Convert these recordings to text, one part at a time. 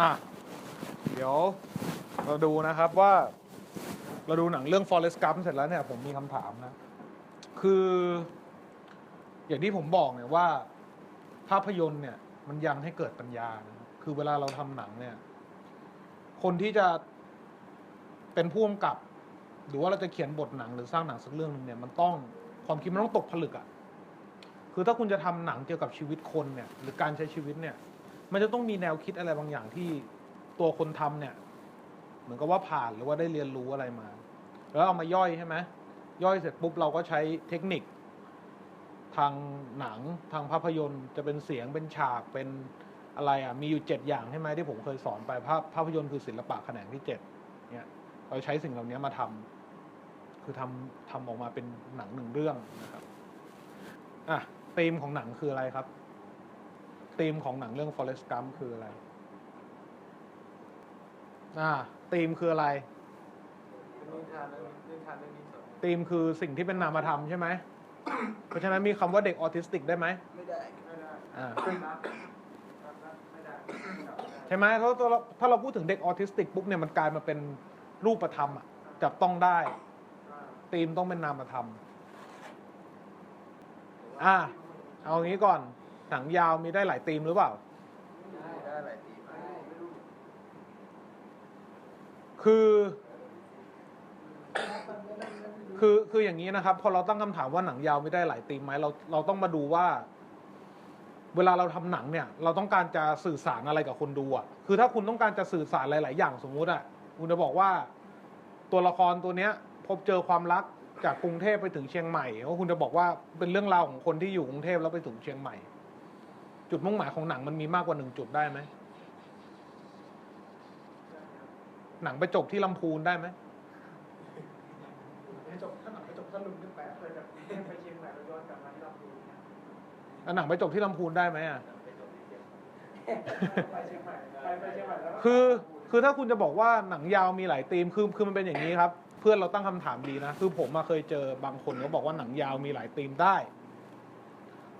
อะ เดี๋ยวเราดูนะครับว่า เราดูหนังเรื่อง Forest Gump เสร็จแล้วเนี่ยผมมีคำถามนะ คือ อย่างที่ผมบอกเนี่ยว่า ภาพยนตร์เนี่ย มันยังให้เกิดปัญญานะคือเวลาเราทำหนังเนี่ย คนที่จะเป็นผู้กำกับ หรือว่าเราจะเขียนบทหนังหรือสร้างหนังสักเรื่องหนึงเนี่ยมันต้องความคิดมันต้องตกผลึกอะ่ะคือถ้าคุณจะทำหนังเกี่ยวกับชีวิตคนเนี่ย หรือการใช้ชีวิตเนี่ย มันจะต้องมีแนวคิดอะไรบางอย่างที่ตัวคนทำเนี่ย เหมือนกับว่าผ่านหรือว่าได้เรียนรู้อะไรมา แล้วเอามาย่อยใช่ไหมย่อยเสร็จปุ๊บเราก็ใช้เทคนิค ทางหนังทางภาพยนตร์จะเป็นเสียงเป็นฉากเป็นอะไรอะมีอยู่เจ็ดอย่างใช่ไหมที่ผมเคยสอนไปภาพภาพยนตร์คือศิลปะแขนงที่เจ็ดเนี่ยเราใช้สิ่งเหล่านี้มาทำคือทำทำออกมาเป็นหนังหนึ่งเรื่องนะครับอะธีมของหนังคืออะไรครับ ธีมของหนังเรื่อง Forest Gump คืออะไร อ่าธีมคืออะไรนิทานเรื่องนิทานเรื่องนี้สดธีมคือสิ่งที่เป็นนามธรรมใช่ไหม เพราะฉะนั้นมีคำว่าเด็กออทิสติกได้ไหม ไม่ได้ ไม่ได้อ่ารับรับรับไม่ได้ใช่ไหมถ้าถ้าเราถ้าเราพูดถึงเด็กออทิสติกปุ๊บเนี่ยมันกลายมาเป็นรูปธรรมอะจับต้องได้ธีมต้องเป็นนามธรรม อ่า เอางี้ก่อน หนังยาวมีได้หลายธีมหรือเปล่า ได้ได้หลายทีไม่รู้คือ คือคืออย่างนี้นะครับ พอเราตั้งคำถามว่าหนังยาวไม่ได้หลายธีมไหมเราเราต้องมาดูว่า เวลาเราทำหนังเนี่ย เราต้องการจะสื่อสารอะไรกับคนดูอะคือถ้าคุณต้องการจะสื่อสารหลาย ๆ อย่างสมมุติอะคุณจะบอกว่าตัวละครตัวเนี้ย พบเจอความรักจากกรุงเทพไปถึงเชียงใหม่ก็คุณจะบอกว่าเป็นเรื่องราวของคนที่อยู่กรุงเทพแล้วไปถึงเชียงใหม่ จุดมุ่งหมายของหนังมันมีมากกว่าหนึ่งจุดได้ไหม หนังไปจบที่ลำพูนได้ไหมไปจบถ้าหนังไปจบถ้าลุงขึ้นไปเคยจากไปเชียงใหม่แล้วย้อนกลับมาที่ลำพูนแล้วหนังไปจบที่ลำพูนได้ไหมอะไปเชียงใหม่ไปไปเชียงใหม่แล้วคือคือถ้าคุณจะบอกว่าหนังยาวมีหลายธีมคือคือมันเป็นอย่างนี้ครับ เพื่อนเราตั้งคำถามดีนะคือผมมาเคยเจอบางคนเขาบอกว่าหนังยาวมีหลายธีมได้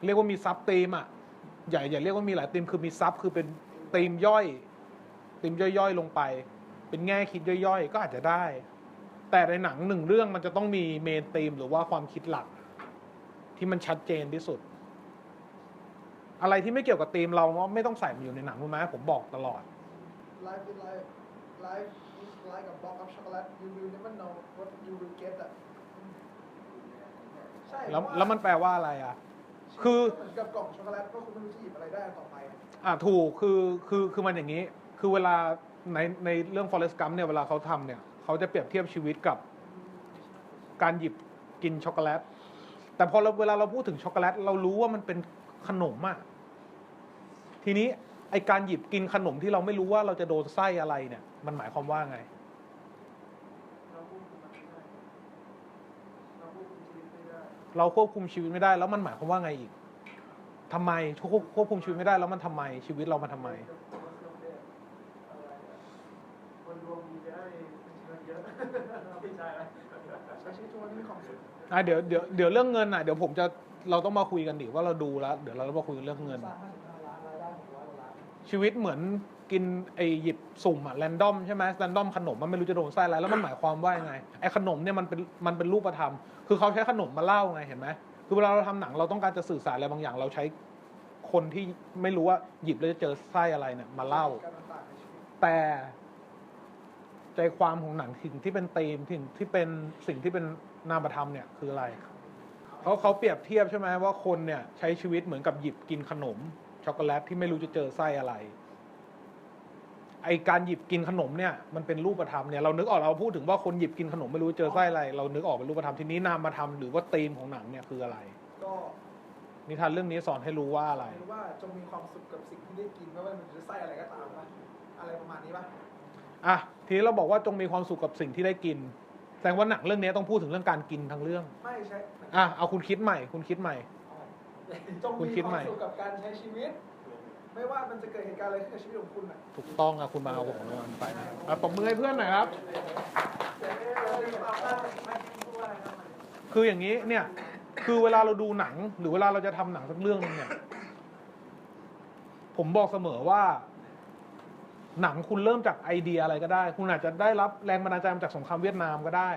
เรียกว่ามีซับธีมอะ อย่าอย่าเรียกว่ามีหลายธีมคือมีซับคือเป็นธีมย่อยธีมย่อยๆ ลงไป เป็นแง่คิดย่อยๆ ก็อาจจะได้ แต่ในหนังหนึ่งเรื่องมันจะต้องมีเมนธีมหรือว่าความคิดหลัก ที่มันชัดเจนที่สุด อะไรที่ไม่เกี่ยวกับธีมเราไม่ต้องใส่มันอยู่ในหนังรู้ไหมผมบอกตลอด Life is life. Life is like a box of chocolate. You will never know what you will get อะใช่แล้วเพราะาแล้วมันแปลว่าอะไรอะ คือเหมือนกับกล่องช็อกโกแลตว่าคุณไม่รู้จะหยิบอะไรได้ต่อไปอะอ่าถูกคือคือคือมันอย่างนี้ คือเวลาในในเรื่อง Forest Gump เนี่ยเวลาเขาทำเนี่ยเขาจะเปรียบเทียบชีวิตกับการหยิบกินช็อกโกแลต แต่พอเราเวลาเราพูดถึงช็อกโกแลต เรารู้ว่ามันเป็นขนมอะทีนี้ไอการหยิบกินขนมที่เราไม่รู้ว่าเราจะโดนไส้อะไรเนี่ย มันหมายความว่าไง เราพูดคุมมันไม่ได้เราพูดคุมชีวิตไม่ได้ เราควบคุมชีวิตไม่ได้แล้วมันหมายความว่าไงอีกทำไมควบควบคุมชีวิตไม่ได้แล้วมันทำไม ชีวิตเรามันทำไมคนดวงดีจะได้เงินเยอะไม่ใช่ไหมใช้ชีวิตทุกวันที่มีความสุขอะเดี๋ยวเดี๋ยวเดี๋ยวเรื่องเงินอะเดี๋ยวผมจะเราต้องมาคุยกันดิว่าเราดูแล้ว เดี๋ยวเราต้องมาคุยกันเรื่องเงินสร้าง55ล้านรายได้600กว่าล้านชีวิตเหมือน กินไอหยิบสุ่มอะแรนดอมใช่ไหมแรนดอมขนมมันไม่รู้จะโดนไส้อะไรแล้วมันหมายความว่ายังไงไอขนมเนี่ยมันเป็นมันเป็นรูปธรรม คือเขาใช้ขนมมาเล่าไงเห็นไหมคือเวลาเราทำหนังเราต้องการจะสื่อสารอะไรบางอย่าง เราใช้คนที่ไม่รู้ว่าหยิบแล้วจะเจอไส้อะไรเนี่ยมาเล่า แต่ใจความของหนังสิ่งที่เป็นธีมสิ่งที่เป็นสิ่งที่เป็นนามธรรมเนี่ยคืออะไรเขาเขาเปรียบเทียบใช่ไหมว่าคนเนี่ยใช้ชีวิตเหมือนกับหยิบกินขนมช็อกโกแลตที่ไม่รู้จะเจอไส้อะไร ไอการหยิบกินขนมเนี่ยมันเป็นรูปธรรมเนี่ยเรานึกออกเราพูดถึงว่าคนหยิบกินขนมไม่รู้เจอไส้อะไร เรานึกออกเป็นรูปธรรมทีนี้นามธรรมหรือว่าธีมของหนังเนี่ยคืออะไร ก็นิทานเรื่องนี้สอนให้รู้ว่าอะไรไม่รู้ว่าจงมีความสุขกับสิ่งที่ได้กินไม่ว่ามันจะไส้อะไรก็ตามป่ะอะไรประมาณนี้ป่ะอะทีนี้เราบอกว่าจงมีความสุขกับสิ่งที่ได้กิน แสดงว่าหนังเรื่องนี้ต้องพูดถึงเรื่องการกินทั้งเรื่อง ไม่ใช่อะเอาคุณคิดใหม่ คุณคิดใหม่จงคุณมีคิดควาใหม่มสุขกับการใช้ชีวิต ไม่ว่ามันจะเกิดเหตุการณ์อะไรขึ้นกับชีวิตของคุณอะถูกต้องอะคุณมาเอาของรางวัลไปนะครับอะตบมือให้เพื่อนหน่อยครับ คืออย่างนี้เนี่ย คือเวลาเราดูหนัง หรือเวลาเราจะทำหนังสักเรื่องหนึงเนี่ย ผมบอกเสมอว่า หนังคุณเริ่มจากไอเดียอะไรก็ได้ คุณอาจจะได้รับแรงบันดาลใจมาจากสงครามเวียดนามก็ได้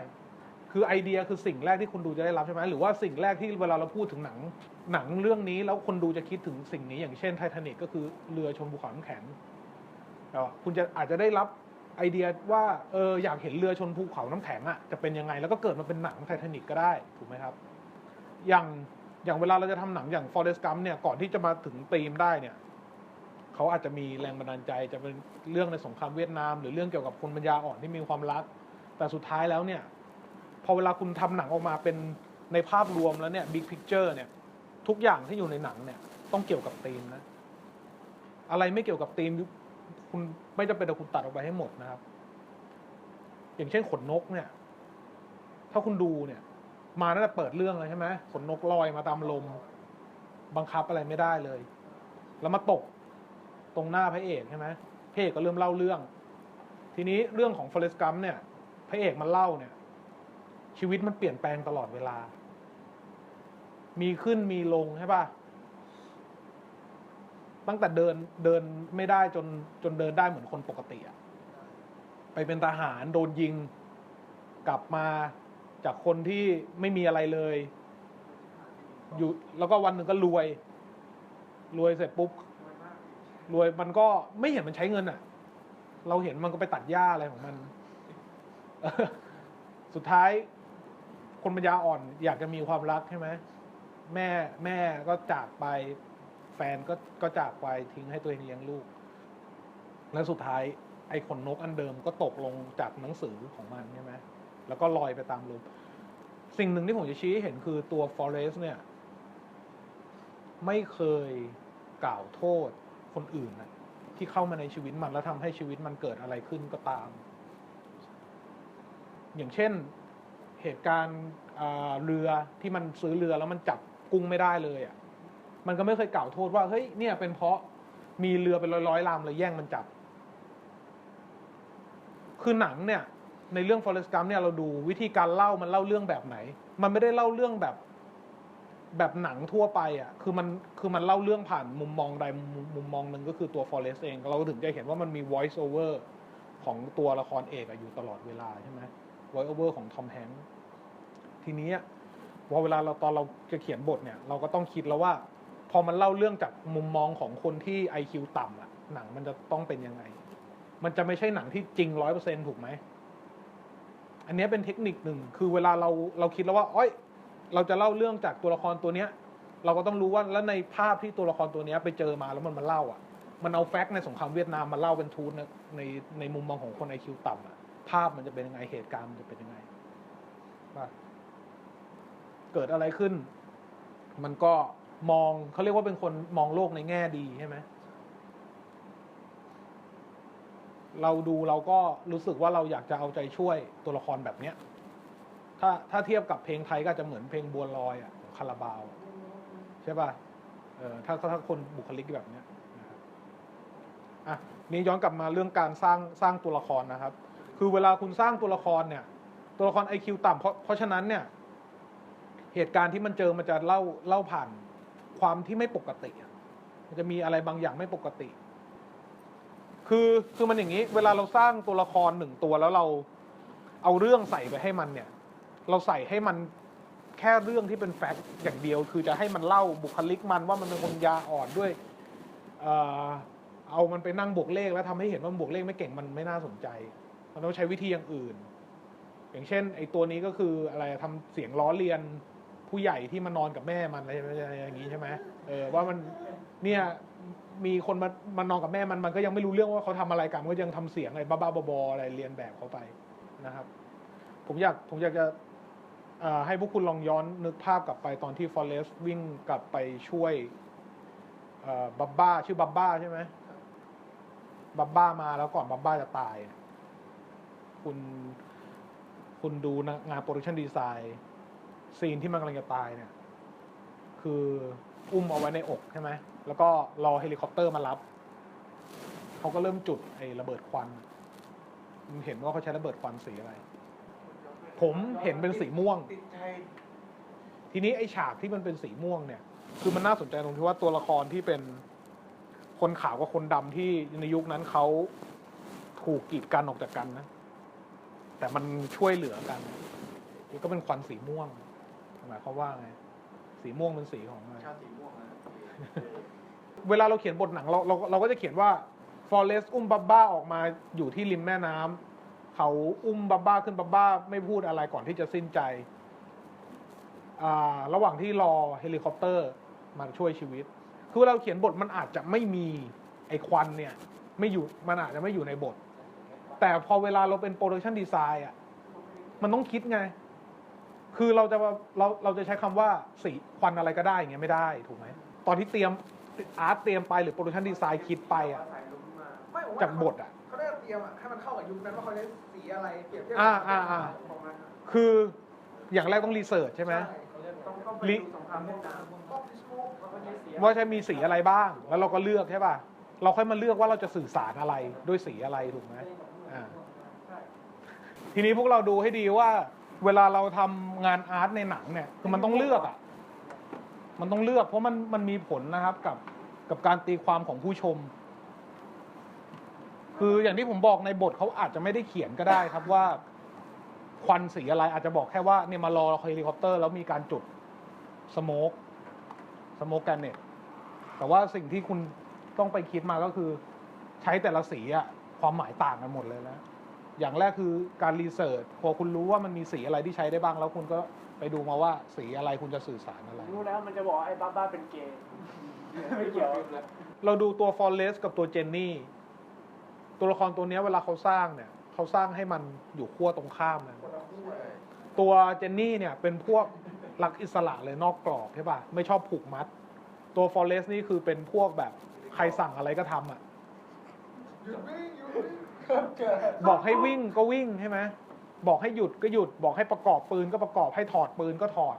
คือไอเดียคือสิ่งแรกที่คุณดูจะได้รับใช่ไหมหรือว่าสิ่งแรกที่เวลาเราพูดถึงหนังหนังเรื่องนี้แล้วคนดูจะคิดถึงสิ่งนี้อย่างเช่นไททานิกก็คือเรือชนภูเขาน้ำแข็งคุณจะอาจจะได้รับไอเดียว่าเอออยากเห็นเรือชนภูเขาน้ำแข็งอะจะเป็นยังไงแล้วก็เกิดมาเป็นหนังไททานิกก็ได้ถูกไหมครับ อย่างอย่างเวลาเราจะทำหนังอย่าง Forest Gump เนี่ยก่อนที่จะมาถึงธีมได้เนี่ยเขาอาจจะมีแรงบันดาลใจจะเป็นเรื่องในสงครามเวียดนาม หรือเรื่องเกี่ยวกับคนปัญญาอ่อนที่มีความรัก แต่สุดท้ายแล้วเนี่ย พอเวลาคุณทำหนังออกมาเป็นในภาพรวมแล้วเนี่ย big picture เนี่ย ทุกอย่างที่อยู่ในหนังเนี่ย ต้องเกี่ยวกับธีมนะ อะไรไม่เกี่ยวกับธีมคุณไม่จำเป็นต้องคุณตัดออกไปให้หมดนะครับ อย่างเช่นขนนกเนี่ย ถ้าคุณดูเนี่ย มาตั้งแต่เปิดเรื่องเลยใช่ไหมขนนกลอยมาตามลม บังคับอะไรไม่ได้เลย แล้วมาตกตรงหน้าพระเอกใช่ไหมพระเอกก็เริ่มเล่าเรื่อง ทีนี้เรื่องของ Forrest Gump เนี่ย พระเอกมันเล่าเนี่ย ชีวิตมันเปลี่ยนแปลงตลอดเวลา มีขึ้นมีลงใช่ป่ะ ตั้งแต่เดินเดินไม่ได้จนจนเดินได้เหมือนคนปกติอะไปเป็นทหารโดนยิง กลับมาจากคนที่ไม่มีอะไรเลย อยู่แล้วก็วันหนึ่งก็รวย รวยเสร็จปุ๊บรวยมันก็ไม่เห็นมันใช้เงินอะเราเห็นมันก็ไปตัดหญ้าอะไรของมัน สุดท้าย คนปัญญาอ่อนอยากจะมีความรักใช่ไหมแม่แม่ก็จากไป แฟนก็ก็จากไปทิ้งให้ตัวเองเลี้ยงลูก แล้วสุดท้ายไอ้ขนนกอันเดิมก็ตกลงจากหนังสือของมันใช่ไหมแล้วก็ลอยไปตามลมสิ่งหนึ่งที่ผมจะชี้ให้เห็นคือตัว Forest เนี่ย ไม่เคยกล่าวโทษคนอื่นนะที่เข้ามาในชีวิตมันแล้วทำให้ชีวิตมันเกิดอะไรขึ้นก็ตาม อย่างเช่น เหตุการณ์เรือที่มันซื้อเรือแล้วมันจับกุ้งไม่ได้เลยอะ่ะมันก็ไม่เคยกล่าวโทษว่าเฮ้ยเนี่ยเป็นเพราะมีเรือเป็นร้อยๆลำเลยแย่งมันจับ คือหนังเนี่ย ในเรื่อง Forrest Gump เนี่ยเราดูวิธีการเล่ามันเล่าเรื่องแบบไหน มันไม่ได้เล่าเรื่องแบบแบบหนังทั่วไปอะ คือมันคือมันเล่าเรื่องผ่านมุมมองใดมุมมองหนึ่งก็คือตัว Forrest เอง เราถึงจะเห็นว่ามันมี voice over ของตัวละครเอกอะอยู่ตลอดเวลาใช่ไหม voice over ของทอมแฮงค์ ทีนี้พอเวลาเราตอนเราจะเขียนบทเนี่ย เราก็ต้องคิดแล้วว่า พอมันเล่าเรื่องจากมุมมองของคนที่ IQ ต่ำอะหนังมันจะต้องเป็นยังไง มันจะไม่ใช่หนังที่จริงร้อยเปอร์เซ็นถูกไหม อันนี้เป็นเทคนิคหนึ่งคือเวลาเราเราคิดแล้วว่าอ้อย เราจะเล่าเรื่องจากตัวละครตัวเนี้ย เราก็ต้องรู้ว่าแล้วในภาพที่ตัวละครตัวเนี้ยไปเจอมาแล้วมันมาเล่าอะ มันเอาแฟกต์ในสงครามเวียดนามมาเล่าเป็นทูตในในในมุมมองของคนไอคิวต่ำอะภาพมันจะเป็นยังไงเหตุการณ์มันจะเป็นยังไงว่า เกิดอะไรขึ้น มันก็มองเขาเรียกว่าเป็นคนมองโลกในแง่ดีใช่ไหมเราดูเราก็รู้สึกว่าเราอยากจะเอาใจช่วยตัวละครแบบเนี้ย ถ้าถ้าเทียบกับเพลงไทยก็จะเหมือนเพลงบัวลอยอะของคาราบาวใช่ป่ะเออถ้าถ้าคนบุคลิกแบบเนี้ยอะนี่ย้อนกลับมาเรื่องการสร้างสร้างตัวละครนะครับ คือเวลาคุณสร้างตัวละครเนี่ย ตัวละครไอคิวต่ำเพราะเพราะฉะนั้นเนี่ย เหตุการณ์ที่มันเจอมันจะเล่าเล่าผ่านความที่ไม่ปกติอะมันจะมีอะไรบางอย่างไม่ปกติ คือคือมันอย่างนี้ เวลาเราสร้างตัวละครหนึ่งตัวแล้วเราเอาเรื่องใส่ไปให้มันเนี่ย เราใส่ให้มันแค่เรื่องที่เป็นแฟกต์อย่างเดียว คือจะให้มันเล่าบุคลิกมันว่ามันเป็นคนยาอ่อนด้วยเอ่อเอามันไปนั่งบวกเลขแล้วทำให้เห็นว่ามันบวกเลขไม่เก่งมันไม่น่าสนใจ มันต้องใช้วิธีอย่างอื่น อย่างเช่น ไอ้ตัวนี้ก็คืออะไรทำเสียงล้อเลียน ผู้ใหญ่ที่มานอนกับแม่มันอะไรอย่างนี้ใช่ไหมเออว่ามันเนี่ยมีคนมามานอนกับแม่มันมันก็ยังไม่รู้เรื่องว่าเขาทำอะไรกันมันก็ยังทำเสียงอะไรบ้าๆบอๆอะไรเรียนแบบเขาไปนะครับ ผมอยากผมอยากจะให้พวกคุณลองย้อนนึกภาพกลับไปตอนที่ฟอเรสต์วิ่งกลับไปช่วยบับบ้าชื่อบับบ้าใช่ไหมบับบ้ามาแล้วก่อนบับบ้าจะตาย คุณคุณดูนะงานโปรดักชันดีไซน์ ซีนที่มันกำลังจะตายเนี่ย คืออุ้มเอาไว้ในอกใช่ไหมแล้วก็รอเฮลิคอปเตอร์มารับ เขาก็เริ่มจุดไอ้ระเบิดควันมึงเห็นว่าเขาใช้ระเบิดควันสีอะไร ผมเห็นเป็นสีม่วง ติดใจทีนี้ไอ้ฉากที่มันเป็นสีม่วงเนี่ย คือมันน่าสนใจตรงที่ว่าตัวละครที่เป็นคนขาวกับคนดำที่ในยุคนั้นเขาถูกกีดกันออกจากกันนะ แต่มันช่วยเหลือกัน ก็เป็นควันสีม่วง มายความว่าไง สีม่วงเป็นสีของอะไร ชาติสีม่วงนะเวลาเราเขียนบทหนังเราเราเราก็จะเขียนว่าฟอเรสอุ้มบับบ้าออกมาอยู่ที่ริมแม่น้ำเขาอุ้มบับบ้าขึ้นบับบ้าไม่พูดอะไรก่อนที่จะสิ้นใจอ่าระหว่างที่รอเฮลิคอปเตอร์มาช่วยชีวิต คือเวลาเราเขียนบทมันอาจจะไม่มีไอควันเนี่ย ไม่อยู่มันอาจจะไม่อยู่ในบท แต่พอเวลาเราเป็นโปรดักชันดีไซน์อะมันต้องคิดไง คือเราจะเราเราจะใช้คำว่าสีควันอะไรก็ได้อย่างเงี้ยไม่ได้ถูกไหมตอนที่เตรียมอาร์ตเตรียมไปหรือโปรดักชันดีไซน์คิดไปอะใส่ลงมาไม่ผมว่จากบทอะเขาได้เตรียมอะให้มันเข้ากับยุคนั้นว่าเขาใช้สีอะไรเปรียบเทียบอ่าอ่าอ่าของมันนะคืออย่างแรกต้องรีเสิร์ชใช่ไหมต้องต้องไปลิดูสงครามเวียดนามก็ดิสโก้ว่าเขาใช้สีว่าจะมีสีอะไรบ้าง แล้วเราก็เลือกใช่ป่ะเราค่อยมาเลือกว่าเราจะสื่อสารอะไรด้วยสีอะไรถูกไหมอ่าใช่ทีนี้พวกเราดูให้ดีว่า เวลาเราทำงานอาร์ตในหนังเนี่ยคือมันต้องเลือกอะมันต้องเลือก เพราะมันมันมีผลนะครับกับกับการตีความของผู้ชม คืออย่างที่ผมบอกในบทเขาอาจจะไม่ได้เขียนก็ได้ครับว่าควันสีอะไรอาจจะบอกแค่ว่าเนี่ยมารอเฮลิคอปเตอร์แล้วมีการจุดสโมกสโมกแกนเนตแต่ว่าสิ่งที่คุณต้องไปคิดมาก็คือ ใช้แต่ละสีอะความหมายต่างกันหมดเลยนะ อย่างแรกคือการรีเสิร์ชพอคุณรู้ว่ามันมีสีอะไรที่ใช้ได้บ้าง แล้วคุณก็ไปดูมาว่าสีอะไรคุณจะสื่อสารอะไร รู้แล้วมันจะบอกว่าไอ้บ้าบ้าเป็นเกย์ไม่เกี่ยวเราดูตัวฟอ r เรสกับตัวเจนนี่ ตัวละครตัวเนี้ยเวลาเขาสร้างเนี่ย เขาสร้างให้มันอยู่ขั้วตรงข้ามนะคนละคู่เลยตัวเจนนี่เนี่ยเป็นพวกรักอิสระเลยนอกกรอบใช่ป่ะไม่ชอบผูกมัด ตัวฟอ r เรสนี่คือเป็นพวกแบบใครสั่งอะไรก็ทำอะ บอกให้วิ่งก็วิ่งใช่ไหมบอกให้หยุดก็หยุด บอกให้ประกอบปืนก็ประกอบให้ถอดปืนก็ถอด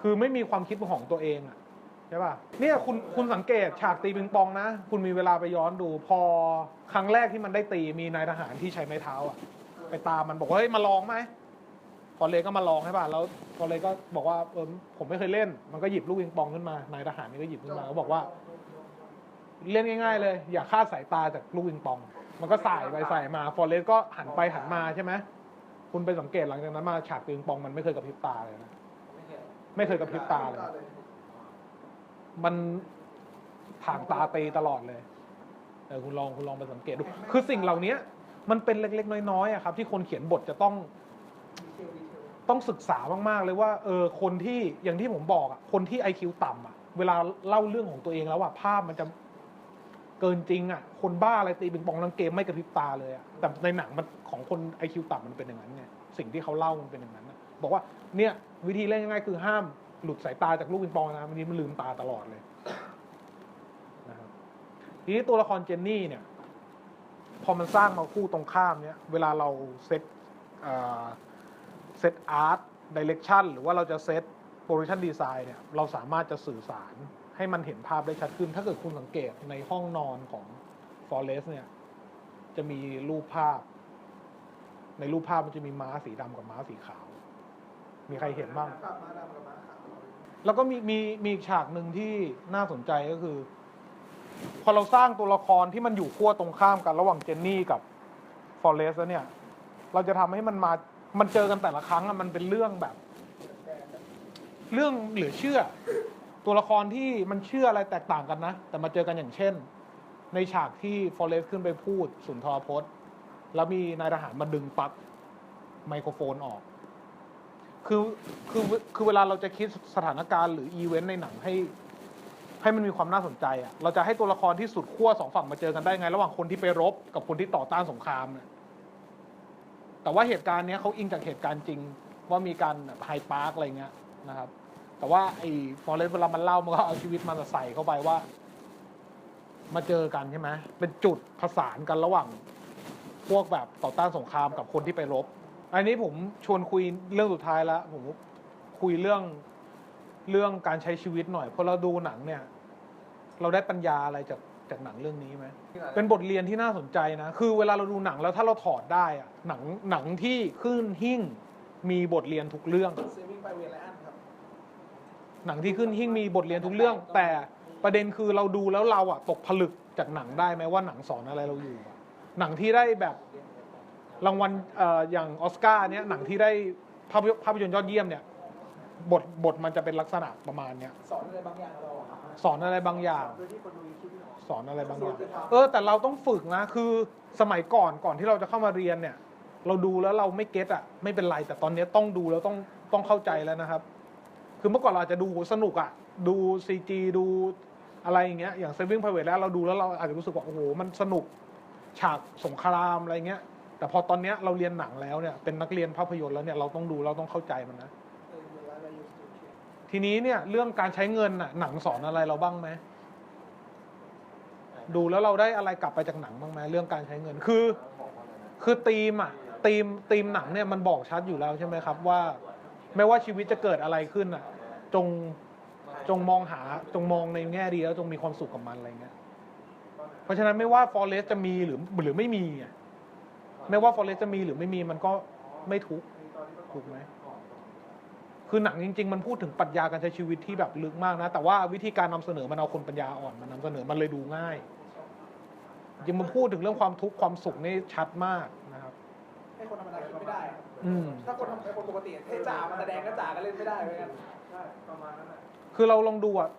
คือไม่มีความคิดของตัวเองอะใช่ป่ะเนี่ยคุณคุณสังเกตฉากตีปิงปองนะ คุณมีเวลาไปย้อนดู พอครั้งแรกที่มันได้ตีมีนายทหารที่ใช้ไม้เท้าอะไปตามมันบอกว่าเฮ้ยมาลองไหมฟอเลก็มาลองใช่ป่ะแล้วฟอเลก็บอกว่าเออผมไม่เคยเล่น มันก็หยิบลูกปิงปองขึ้นมานายทหารนี่ก็หยิบขึ้นมาแล้วบอกว่า เล่นง่าย ๆ เลย อย่าคาดสายตาจากลูกปิงปอง มันก็สายไปสายมาฟอร์เรสก็หันไปหันมาใช่ไหมคุณไปสังเกตหลังจากนั้นมาฉากปิงปองมันไม่เคยกระพริบตาเลยนะไม่เคยกระพริบตาเลย มันถ่างตาตีตลอดเลยเออคุณลองคุณลองไปสังเกตดู คือสิ่งเหล่านี้มันเป็นเล็ก ๆ น้อยๆอะครับ ที่คนเขียนบทจะต้อง ต้องศึกษามากๆเลยว่า เออคนที่อย่างที่ผมบอกอะคนที่ไอคิวต่ำอะเวลาเล่าเรื่องของตัวเองแล้วอะภาพมันจะ เกินจริงอะ คนบ้าอะไรตีปิงปองลังเกมไม่กระพริบตาเลยอะ แต่ในหนังมันของคนไอคิวต่ำมันเป็นอย่างนั้นไง สิ่งที่เขาเล่ามันเป็นอย่างนั้นนะบอกว่าเนี่ยวิธีเล่นง่ายๆคือห้ามหลุดสายตาจากลูกปิงปองนะวันนี้มันลืมตาตลอดเลยนะครับทีนี้ตัวละครเจนนี่เนี่ย พอมันสร้างมาคู่ตรงข้ามเนี่ย เวลาเราเซตเอ่อเซตอาร์ตดิเรกชันหรือว่าเราจะเซตโปรดักชันดีไซน์เนี่ย เราสามารถจะสื่อสาร ให้มันเห็นภาพได้ชัดขึ้น ถ้าเกิดคุณสังเกตในห้องนอนของฟอเรสเนี่ย จะมีรูปภาพ ในรูปภาพมันจะมีม้าสีดำกับม้าสีขาว มีใครเห็นบ้างครับมาดำกับมาขาวแล้วก็มีมีมีอีกฉากหนึ่งที่น่าสนใจก็คือ พอเราสร้างตัวละครที่มันอยู่ขั้วตรงข้ามกันระหว่างเจนนี่กับฟอเรสแล้วเนี่ย เราจะทำให้มันมามันเจอกันแต่ละครั้งอะมันเป็นเรื่องแบบ เรื่องเหลือเชื่อ ตัวละครที่มันเชื่ออะไรแตกต่างกันนะ แต่มาเจอกันอย่างเช่น ในฉากที่ฟอเรสขึ้นไปพูดสุนทรพจน์ แล้วมีนายทหารมาดึงปลั๊กไมโครโฟนออก คือคือคือเวลาเราจะคิดสถานการณ์หรืออีเวนต์ในหนังให้ ให้มันมีความน่าสนใจอะเราจะให้ตัวละครที่สุดขั้วสองฝั่งมาเจอกันได้ไง ระหว่างคนที่ไปรบกับคนที่ต่อต้านสงครามเนี่ยแต่ว่าเหตุการณ์เนี้ยเขาอิงจากเหตุการณ์จริงว่ามีการไฮปาร์คอะไรเงี้ยนะครับ แต่ว่าไอ้ฟอเรสต์เวลามันเล่ามันก็เอาชีวิตมันใส่เข้าไปว่า มาเจอกันใช่ไหมเป็นจุดผสานกันระหว่าง พวกแบบต่อต้านสงครามกับคนที่ไปรบ อันนี้ผมชวนคุยเรื่องสุดท้ายแล้วผมคุยเรื่องเรื่องการใช้ชีวิตหน่อยพอเราดูหนังเนี่ย เราได้ปัญญาอะไรจากจากหนังเรื่องนี้ไหมเป็นบทเรียนที่น่าสนใจนะ คือเวลาเราดูหนังแล้วถ้าเราถอดได้อะหนังหนังที่ขึ้นหิ่งมีบทเรียนทุกเรื่องเซมิงไปเวลอันครับ หนังที่ขึ้นหิ่งมีบทเรียนทุกเรื่อง แต่ประเด็นคือเราดูแล้วเราอะตกผลึกจากหนังได้ไหมว่าหนังสอนอะไรเราอยู่อะหนังที่ได้แบบรางวัลเอ่ออย่างออสการ์เนี้ยหนังที่ได้ภาพยนตร์ภาพยนตร์ยอดเยี่ยมเนี่ยบทบทมันจะเป็นลักษณะประมาณเนี้ยสอนอะไรบางอย่างเราอะสอนอะไรบางอย่างโดยที่คนดูคิดไม่ออกสอนอะไรบางอย่างเออ แต่เราต้องฝึกนะคือสมัยก่อนก่อนที่เราจะเข้ามาเรียนเนี่ย เราดูแล้วเราไม่เก็ตอะไม่เป็นไรแต่ตอนนี้ต้องดูแล้วต้องต้องเข้าใจแล้วนะครับ คือเมื่อก่อนเราอาจจะดูสนุกอะดูซีจีดูอะไรอย่างเงี้ยอย่าง Saving Private แล้วเราดูแล้วเราอาจจะรู้สึกว่าโอ้โหมันสนุกฉากสงครามอะไรเงี้ย แต่พอตอนเนี้ยเราเรียนหนังแล้วเนี่ยเป็นนักเรียนภาพยนตร์แล้วเนี่ยเราต้องดูเราต้องเข้าใจมันนะ ทีนี้เนี่ยเรื่องการใช้เงินน่ะหนังสอนอะไรเราบ้างไหมดูแล้วเราได้อะไรกลับไปจากหนังบ้างไหมเรื่องการใช้เงินคือ คือธีมอะธีมธีมหนังเนี่ยมันบอกชัดอยู่แล้วใช่ไหมครับว่า ไม่ว่าชีวิตจะเกิดอะไรขึ้นอะ จงจงมองหาจงมองในแง่ดีแล้วจงมีความสุขกับมันอะไรเงี้ย เพราะฉะนั้นไม่ว่าฟอเรสจะมีหรือหรือไม่มีอะไม่ว่าฟอเรสจะมีหรือไม่มีมันก็ไม่ทุกถูกไหมคือหนังจริง ๆ มันพูดถึงปรัชญาการใช้ชีวิตที่แบบลึกมากนะ แต่ว่าวิธีการนำเสนอมันเอาคนปัญญาอ่อนมานำเสนอมันเลยดูง่ายจริงมันพูดถึงเรื่องความทุกข์ความสุขนี่ชัดมากนะครับให้คนธรรมดาคิดไม่ได้ อะอืมถ้าคนทำเป็นคนปกติให้จ่ามาแสดงก็จ่าก็เล่นไม่ได้เหมือนกันใช่ประมาณนั้นแหละคือเราลองดูอะ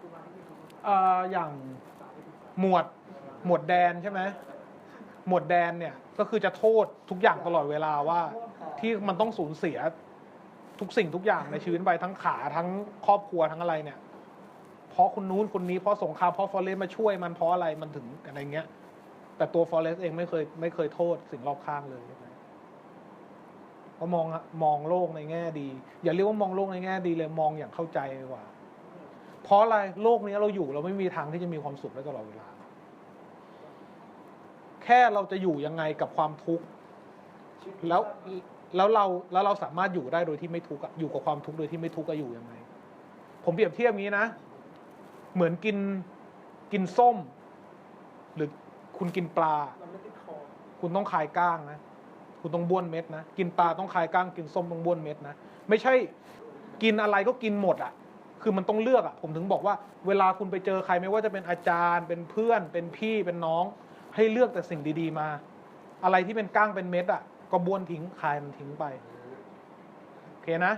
คือมาที่นี่คือเอ่ออย่างหมวดหมวดแดนใช่ไหมหมวดแดนเนี่ยก็คือจะโทษทุกอย่างตลอดเวลาว่า ที่มันต้องสูญเสียทุกสิ่งทุกอย่างในชีวิตไปทั้งขาทั้งครอบครัวทั้งอะไรเนี่ย เพราะคนนู้นคนนี้เพราะสงครามเพราะฟอเรสมาช่วยมันเพราะอะไรมันถึงอะไรเงี้ย แต่ตัวฟอเรสเองไม่เคยไม่เคยโทษสิ่งรอบข้างเลยใช่ไหม ก็มองมองโลกในแง่ดี อย่าเรียกว่ามองโลกในแง่ดีเลยมองอย่างเข้าใจดีกว่า เพราะอะไรโลกนี้เราอยู่เราไม่มีทางที่จะมีความสุขได้ตลอดเวลา แค่เราจะอยู่ยังไงกับความทุกข์แล้วแล้วเราแล้วเราสามารถอยู่ได้โดยที่ไม่ทุกข์อยู่กับความทุกข์โดยที่ไม่ทุกข์อะอยู่ยังไง ผมเปรียบเทียบงี้นะ เหมือนกินกินส้ม หรือคุณกินปลาคอคุณต้องคายก้างนะ คุณต้องบ้วนเม็ดนะ กินปลาต้องคายก้างกินส้มต้องบ้วนเม็ดนะ ไม่ใช่กินอะไรก็กินหมดอะ คือมันต้องเลือกอะ ผมถึงบอกว่า เวลาคุณไปเจอใครไม่ว่าจะเป็นอาจารย์ เป็นเพื่อน เป็นพี่เป็นน้อง ให้เลือกแต่สิ่งดี ๆ มา อะไรที่เป็นก้างเป็นเม็ดอะ ก็บ้วนทิ้งคายมันทิ้งไป โอเคนะ